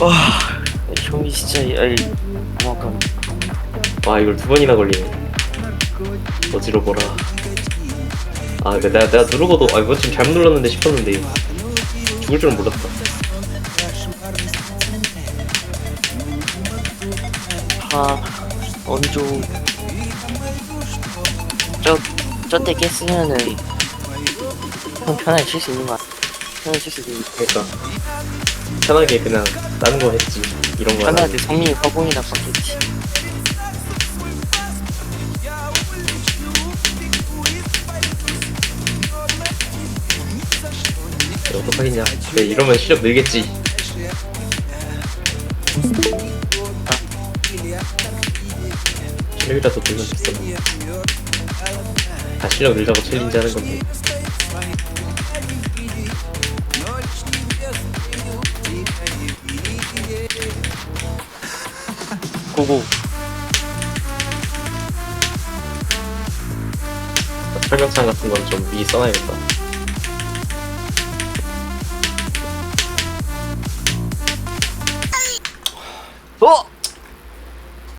와 형이 진짜 아이 고마워 와 이걸 두 번이나 걸리네. 어지러워라. 아그 내가, 내가 누르고도 아 이거 지금 잘못 눌렀는데 싶었는데 죽을 줄은 몰랐다. 아 원조. 저 저때 깼으면은 형 편하게 쉴수 있는 거 같아. 편하게 쉴수 있는 거 그러니까 편하게 그냥 다른 거 했지 이런 거 편하게 하나 성민이 화공이나 받겠지. 어떡하겠냐? 그래 이러면 실력 늘겠지. 실력이라도 늘면 됐어. 다 실력 늘자고 챌린지 하는 건데 고고 설명창 같은 건 좀 미리 써놔야겠다 어!